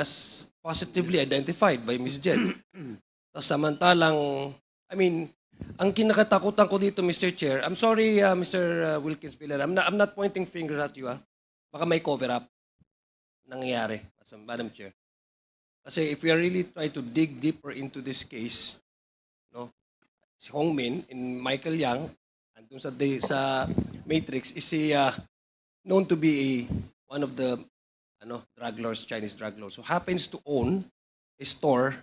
as positively identified by Ms. Jed. Tapos samantalang, I mean, ang kinakatakutan ko dito, Mr. Chair, I'm sorry, uh, Mr. Wilkins Villar, I'm not, I'm not pointing fingers at you, ah. Baka may cover up nangyayari, Madam Chair. Kasi if we really trying to dig deeper into this case, no, si Hong Min and Michael Yang, andun sa, sa Matrix, is he uh, known to be a, one of the ano, drug lords, Chinese drug lords, who happens to own a store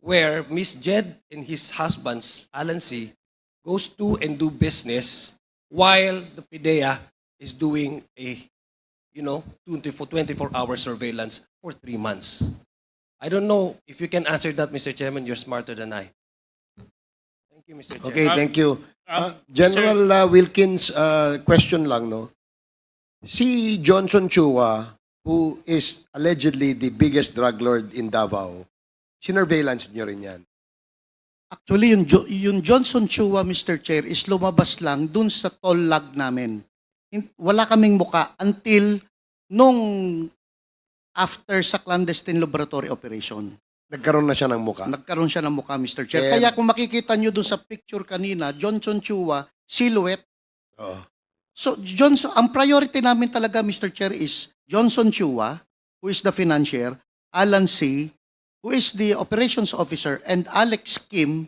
where Miss Jed and his husband's Alan C goes to and do business while the PIDEA is doing a, you know, 24, 24 hour surveillance for three months. I don't know if you can answer that, Mr. Chairman. You're smarter than I. Thank you, Mr. Chairman. Okay, Um, thank you. um, Uh, General uh, Wilkins, uh, question lang, no? Si Johnson Chua, who is allegedly the biggest drug lord in Davao, sinurveillance niyo rin yan. Actually, yung, Jo- yung Johnson Chua, Mr. Chair, is lumabas lang dun sa toll log namin. Wala kaming muka until nung after sa clandestine laboratory operation. Nagkaroon na siya ng muka. Nagkaroon siya ng muka, Mr. Chair. And- Kaya kung makikita nyo dun sa picture kanina, Johnson Chua, silhouette. Oo. So, Johnson, ang priority namin talaga, Mr. Chair, is Johnson Chua, who is the financier, Alan C., who is the operations officer, and Alex Kim,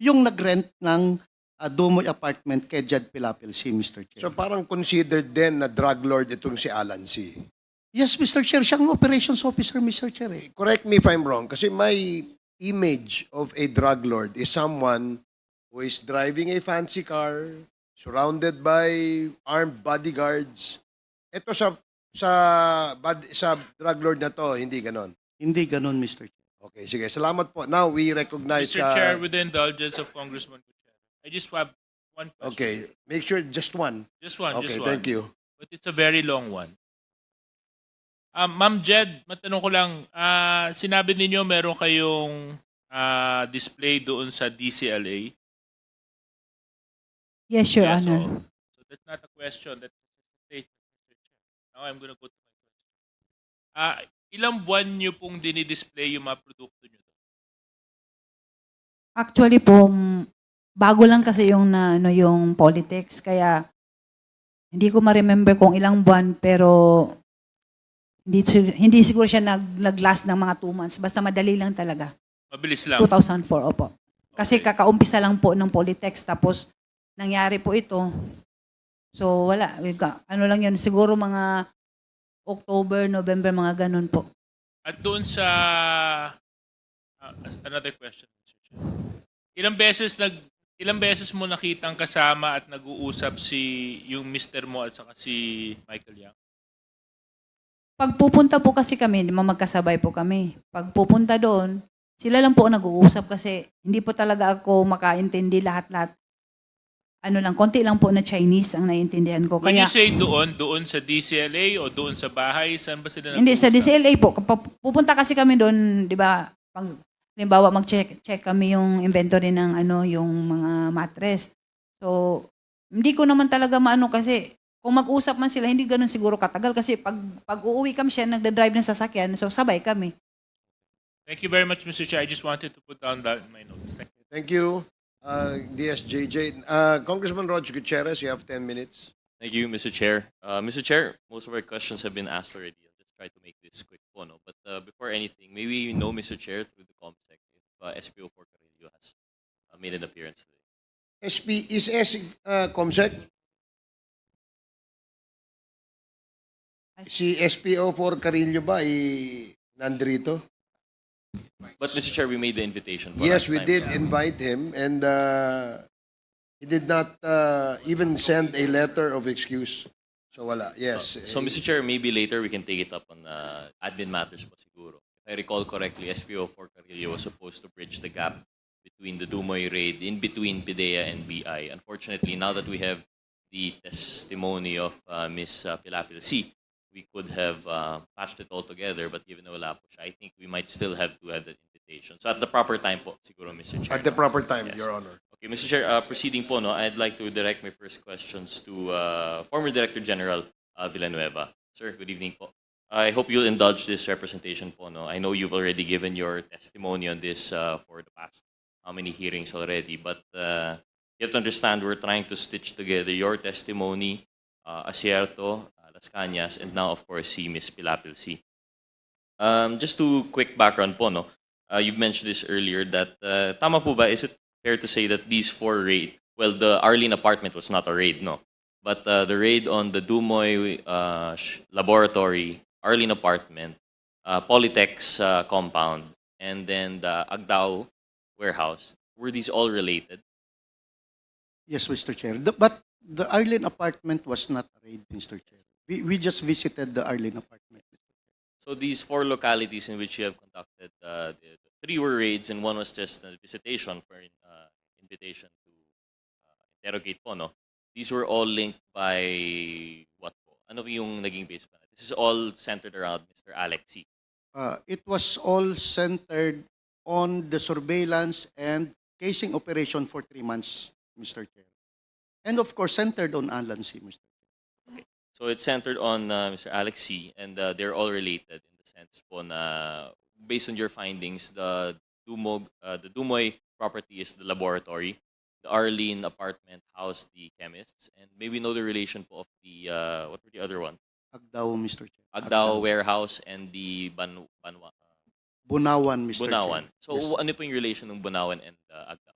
yung nag-rent ng uh, Dumoy apartment kay Jed Pilapil C., Mr. Chair. So parang considered din na drug lord itong si Alan C. yes, Mr. Chair, siyang operations officer, Mr. Chair. eh. Correct me if I'm wrong, kasi my image of a drug lord is someone who is driving a fancy car, surrounded by armed bodyguards. Ito sa sa bad, sa drug lord na to, hindi ganon. Hindi ganun, Mr. Chair. Okay, sige. Salamat po. Now we recognize Mr. ka- Chair, with the indulgence of Congressman Gutierrez, I just have one question. Okay, make sure just one. Just one, Okay, just one. thank you. But it's a very long one. Um, Ma'am Jed, matanong ko lang, ah, sinabi ninyo meron kayong ah, display doon sa DCLA. Yes, Your Yes, Honor. oo. So that's not a question, that's a statement. Now I'm gonna go to my question. Ah, ilang buwan nyo pong dinidisplay yung mga produkto nyo? Actually po, mm, bago lang kasi yung na ano yung politics kaya hindi ko ma-remember kung ilang buwan pero hindi si- hindi siguro siya nag nag-last ng mga two months. Basta madali lang talaga. Mabilis lang. 2004, opo. Kasi kakaumpisa lang po ng politics tapos nangyari po ito. So wala, ano lang yun, siguro mga October, November, mga ganun po. At doon sa ah, another question. Ilang beses nag ilang beses mo nakitang kasama at nag-uusap si yung mister mo at saka si Michael Yang? Pag pupunta po kasi kami, magkasabay po kami. Pag pupunta doon, sila lang po ang nag-uusap kasi hindi po talaga ako makaintindi lahat-lahat. Ano lang, konti lang po na Chinese ang naiintindihan ko. When Kaya, you say doon, doon sa DCLA o doon sa bahay, saan ba sila hindi, sa nag-uusap? DCLA po. Kapag pupunta kasi kami doon, di ba, pag, halimbawa, mag-check check kami yung inventory ng ano, yung mga mattress. So, hindi ko naman talaga maano kasi kung mag-usap man sila, hindi ganun siguro katagal kasi pag, pag uuwi kami siya, nagda-drive ng sasakyan, so sabay kami. Thank you very much, Mr. Chair. I just wanted to put down that in my notes. Thank you. Thank you. Uh, DSJJ. Uh, Congressman Roger Gutierrez, you have 10 minutes. Thank you, Mr. Chair. Uh, Mr. Chair, most of our questions have been asked already. I'll just try to make this quick po, no? But uh, before anything, maybe you know, Mr. Chair, through the ComSec, if uh, SPO4 Carillo has uh, made an appearance today. SP, is S, uh, Comsec? Si SPO4 Carillo ba ay nandrito? But, Mr. Chair, we made the invitation. For Yes, last we time. did invite him and uh, he did not uh, even send a letter of excuse. So wala, yes. So, Mr. Chair, maybe later we can take it up on uh, admin matters po siguro. If I recall correctly, SPO4 Carillo was supposed to bridge the gap between the Dumoy raid, in between PIDEA and BI. Unfortunately, now that we have the testimony of uh, Ms. uh, Pilapil C, we could have uh, patched it all together, but given na wala po siya, I think we might still have to have that invitation. So at the proper time po, siguro, Mr. Chair. At the proper time, Yes. Your Honor. Okay, Mr. Chair, uh, proceeding po, no, I'd like to direct my first questions to uh, former Director General uh, Villanueva. Sir, good evening po. I hope you'll indulge this representation po. No? I know you've already given your testimony on this uh, for the past how many hearings already, but uh, you have to understand we're trying to stitch together your testimony, uh, Asierto, uh, Las and now, of course, si Ms. Pilapil C. Um, just to quick background po, no? Uh, you've mentioned this earlier that uh, tama po ba? Is it fair to say that these four raid, well, the Arlene apartment was not a raid, no? But uh, the raid on the Dumoy uh, laboratory, Arlene apartment, uh, Polytech's uh, compound, and then the Agdao warehouse, were these all related? Yes, Mr. Chair. The- but the Arlene apartment was not a raid, Mr. Chair. We, we just visited the Arlene apartment. So these four localities in which you have conducted, uh, the, the three were raids and one was just a visitation for uh, invitation to uh, interrogate po, no? These were all linked by what po? Ano yung naging base plan? This is all centered around Mr. Alexi. Uh, it was all centered on the surveillance and casing operation for three months, Mr. Chair. And of course, centered on Alan C. Mr. So it's centered on uh, Mr. Alex C. and uh, they're all related in the sense po na based on your findings, the Dumog, uh, the Dumoy property is the laboratory, the Arlene apartment housed the chemists, and maybe know the relation po of the, uh, what were the other one? Agdao, Mr. Chair. Agdao warehouse and the Ban, Banwa, Bunawan, Mr. Bunawan. Chair. So Yes. ano po yung relation ng Bunawan and uh, Agdao?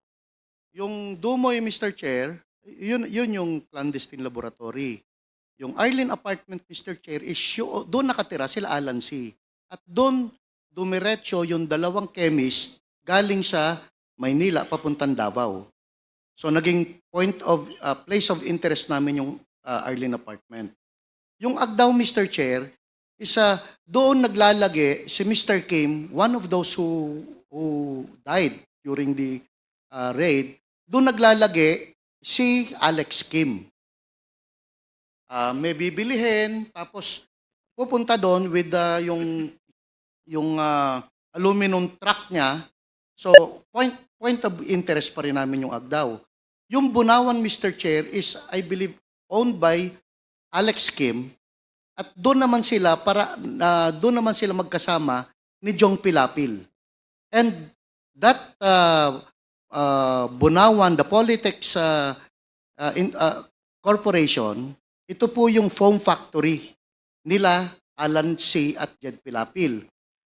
Yung Dumoy, Mr. Chair, yun, yun yung clandestine laboratory. Yung Arlen apartment, Mr. Chair, is doon nakatira sila Alan C. At doon dumiretso yung dalawang chemist galing sa Maynila papuntang Davao. So naging point of uh, place of interest namin yung uh, Arlen apartment. Yung Agdao, Mr. Chair, isa doon naglalagi si Mr. Kim, one of those who who died during the uh, raid, doon naglalagi si Alex Kim. Ah, may bibilihin, tapos pupunta doon with ah, yung yung ah, aluminum truck niya. So, point point of interest pa rin namin yung Agdao. Yung Bunawan, Mr. Chair, is, I believe, owned by Alex Kim. At doon naman sila, para, ah, doon naman sila magkasama ni Jong Pilapil. And that uh, uh, Bunawan, the Polytex uh, uh, in, uh, Corporation, ito po yung foam factory nila Alan C. at Jed Pilapil.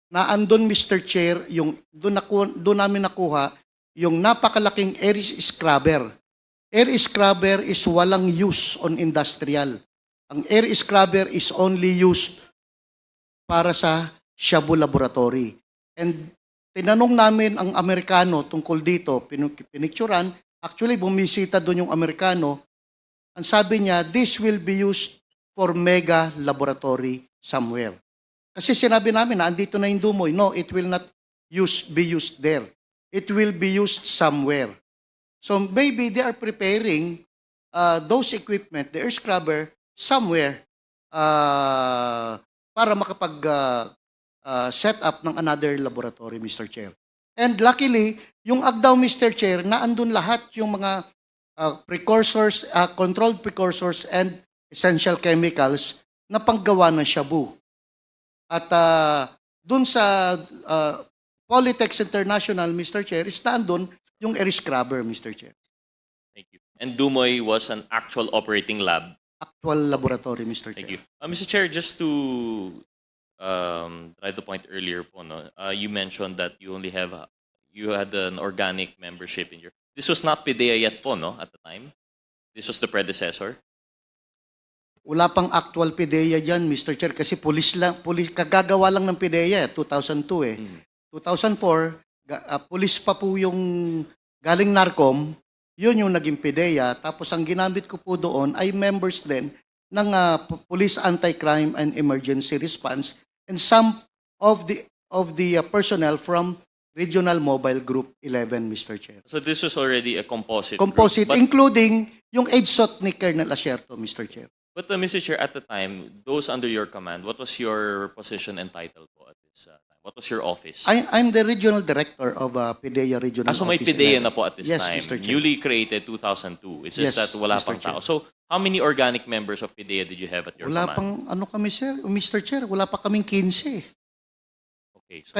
Na andun, Mr. Chair, yung doon, naku, doon namin nakuha yung napakalaking air scrubber. Air scrubber is walang use on industrial. Ang air scrubber is only used para sa Shabu Laboratory. And tinanong namin ang Amerikano tungkol dito, pinicturan, actually bumisita doon yung Amerikano, ang sabi niya, this will be used for mega laboratory somewhere. Kasi sinabi namin na andito na yung Dumoy. No, it will not use, be used there. It will be used somewhere. So maybe they are preparing uh, those equipment, the air scrubber, somewhere uh, para makapag uh, uh, set up ng another laboratory, Mr. Chair. And luckily, yung Agdao, Mr. Chair, na andun lahat yung mga uh, precursors, uh, controlled precursors and essential chemicals na panggawa ng shabu. At uh, dun sa uh, Polytex International, Mr. Chair, is nandun yung air scrubber, Mr. Chair. Thank you. And Dumoy was an actual operating lab Actual laboratory, Mr. Thank Chair. you. Uh, Mr. Chair, just to um, drive the point earlier po, no, uh, you mentioned that you only have, uh, you had an organic membership in your, this was not PIDEA yet po, no, at the time? This was the predecessor? Wala pang actual PIDEA dyan, Mr. Chair, kasi pulis lang, pulis, kagagawa lang ng PIDEA, 2002 eh. Mm. 2004, ga, ah, pulis pa po yung galing NARCOM, yun yung naging PIDEA. Tapos ang ginamit ko po doon ay members din ng ah, P- Police Anti-Crime and Emergency Response and some of the of the ah, personnel from Regional Mobile Group 11, Mr. Chair. So this was already a composite group. Composite, But, including yung AIDSOT ni Colonel Asierto, Mr. Chair. but uh, Mr. Chair, at the time, those under your command, what was your position and title po at this uh, time? What was your office? I, I'm the regional director of uh, PIDEA Regional Ah, so may Office PIDEA 11. na po at this Yes, time. Mr. Chair. Newly created 2002. It's just Yes, that wala Mr. pang Chair. tao. So How many organic members of PIDEA did you have at your Wala command? pang ano kami sir, Mr. Chair, wala pa kaming 15. Okay, so Kaya